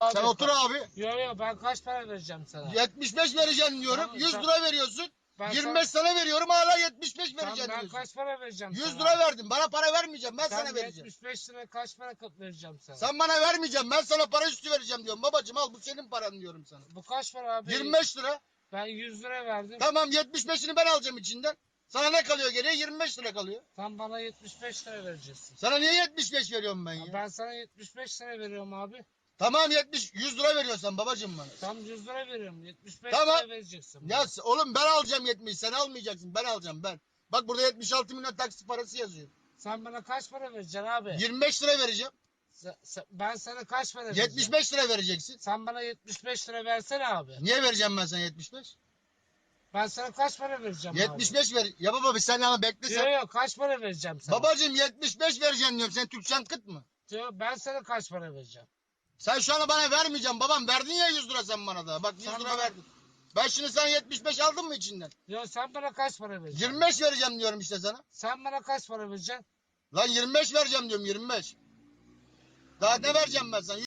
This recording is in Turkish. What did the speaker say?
Abi, Sen otur abi. Yo yo ben kaç para vereceğim sana? 75 vereceğim diyorum. Tamam, 100 sen- lira veriyorsun. Ben 25 sana veriyorum hala 75 Tamam, vereceğim ben diyorsun. kaç para vereceğim 100 sana? lira verdim. Bana para vermeyeceğim. Ben sana vereceğim. 75 lira kaç para kap- vereceğim sana? Sen bana vermeyeceğim. Ben sana para üstü vereceğim diyorum. Babacım al bu senin paran diyorum sana. Bu kaç para abi? 25 lira. Ben 100 lira verdim. Tamam 75'ini ben alacağım içinden. Sana ne kalıyor geriye? 25 lira kalıyor. Sen bana 75 lira vereceksin. Sana niye 75 veriyorum ben Ya ya? Ben sana 75 lira veriyorum abi. Tamam 70 100 lira veriyorsan babacım bana. Tam 100 lira veriyorum. 75 Tamam. lira vereceksin. Ya s- oğlum ben alacağım 70 sen almayacaksın ben alacağım ben. Bak burada 76 milyon taksi parası yazıyor. Sen bana kaç para vereceksin abi? 25 lira vereceğim. Ben sana kaç para vereceğim? 75 lira vereceksin. Sen bana 75 lira versene abi. Niye vereceğim ben sana 75? Ben sana kaç para vereceğim 75 ver. Ya baba bir sen ama bekle abi? sen. Yok yok kaç para vereceğim sana? Babacım 75 vereceğim diyorum. Sen Türkçen kıt mı? Diyor, ben sana kaç para vereceğim? Sen şu an bana vermeyeceğim babam. Verdin ya 100 lira sen bana da. Bak 100 Sen lira bana- verdin. Ben şimdi sana 75 aldım mı içinden? Diyor sen bana kaç para vereceksin? 25 vereceğim diyorum işte sana. Sen bana kaç para vereceksin? Lan 25 vereceğim diyorum 25. Daha ne vereceğim ben sana?